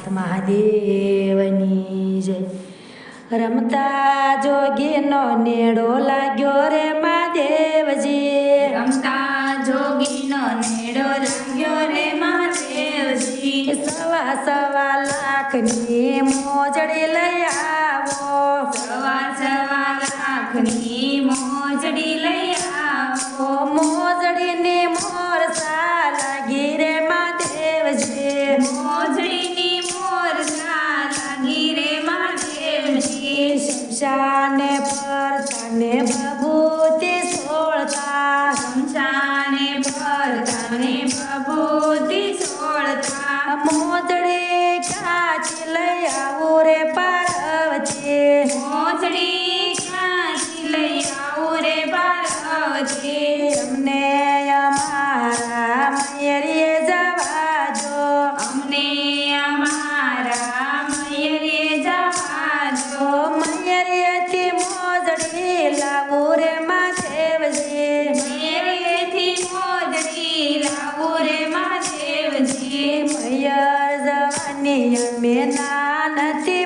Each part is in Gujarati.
નાથ મહાદેવની જય રમતા જોગીનો નેડો લાગ્યો રે મહાદેવજી રમતા જોગીનો નેડો લાગ્યો રે મહાદેવજી સવા સવા લાખની મોજડી Sam's ના નથી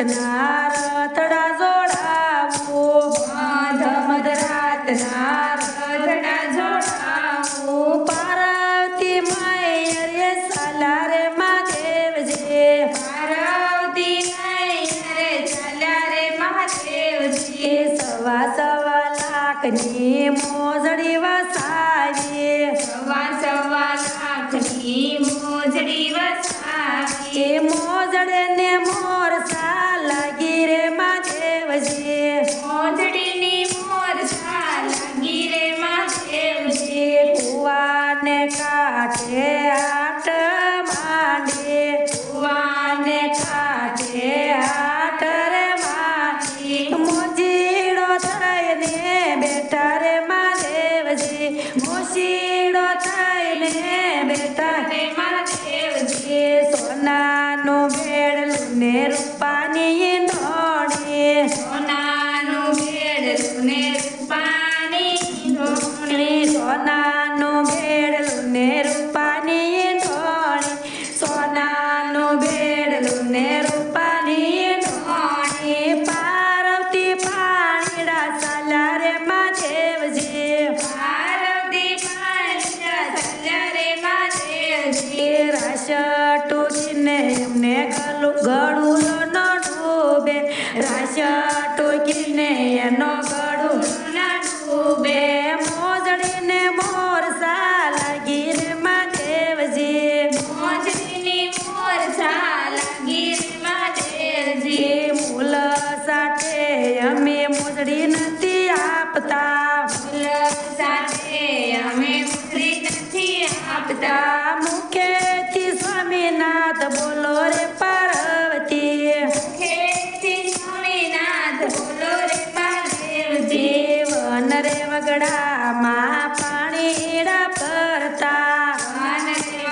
રાતના રથડા જોડાવું મધ મધ રાતના રથડા જોડાવું. પાર્વતી મૈયરે સાલા રે મહાદેવજી, પાર્વતી નયરે ચાલ્યા રે મહાદેવજી. એ સવા સવા લાખની મોજડી વસાવી મહાદેવજી મોજડીની મોરસા લાગી રે મહાદેવજી કુવાને કાંઠે આટ માંડે. કુવાને કાંઠે આટ રે માંડી. મોજીડો થઈને બેઠા રે ટોકીને એનો ગળું ના ડૂબે મોજડીને મોરસા લાગી રે મહાદેવજી મોજડીની મોરસા લાગી રે મહાદેવજી મૂલ સાથે અમે મોજડી નથી આપતા. ફૂલ સાથે અમે મુખડી નથી આપતા. તા વગડામાં પાણીડા ભરતા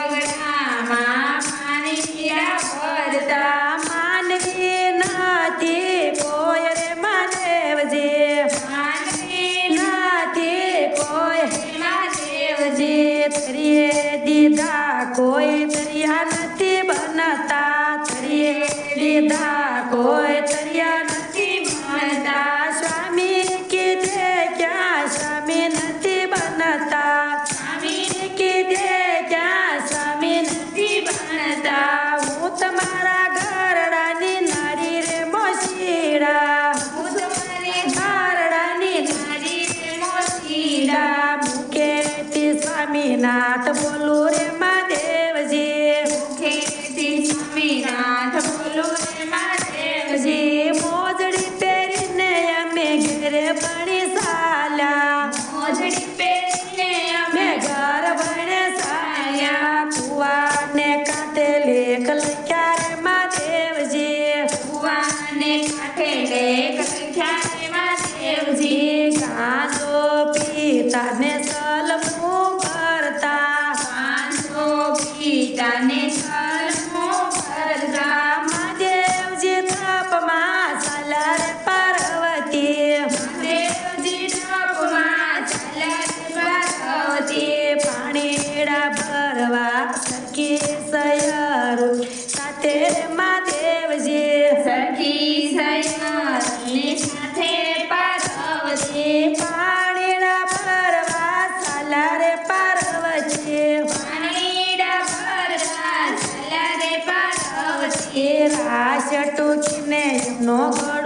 વગડામાં પાણી પીરા ભરતા માનવી નથી કોઈ રે માદેવજી માનવી નથી કોઈ માદેવજી તરીએ દીધા કોઈ Sad રાશ ટૂંકીને એમનો ગળુલો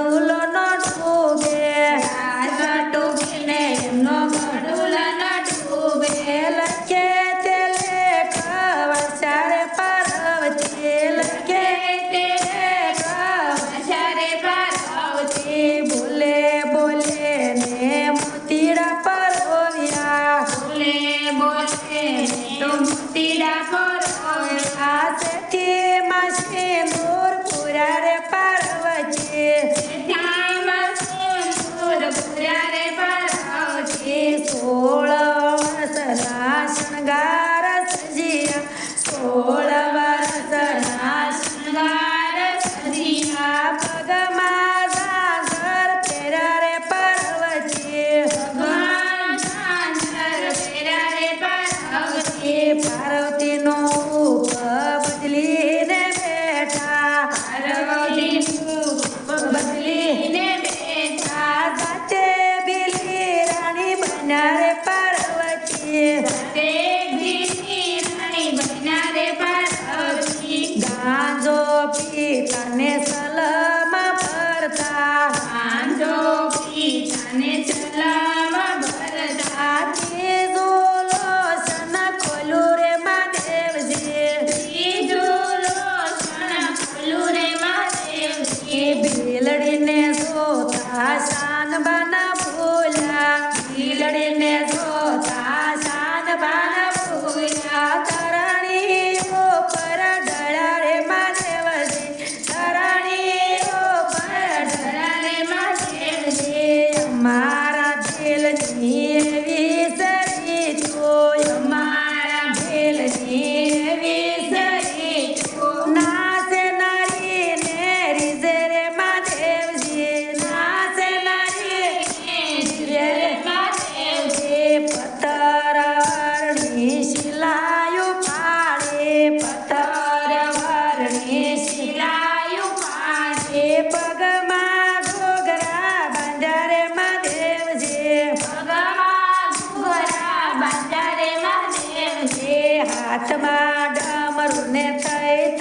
आत्मा डामरुने थाय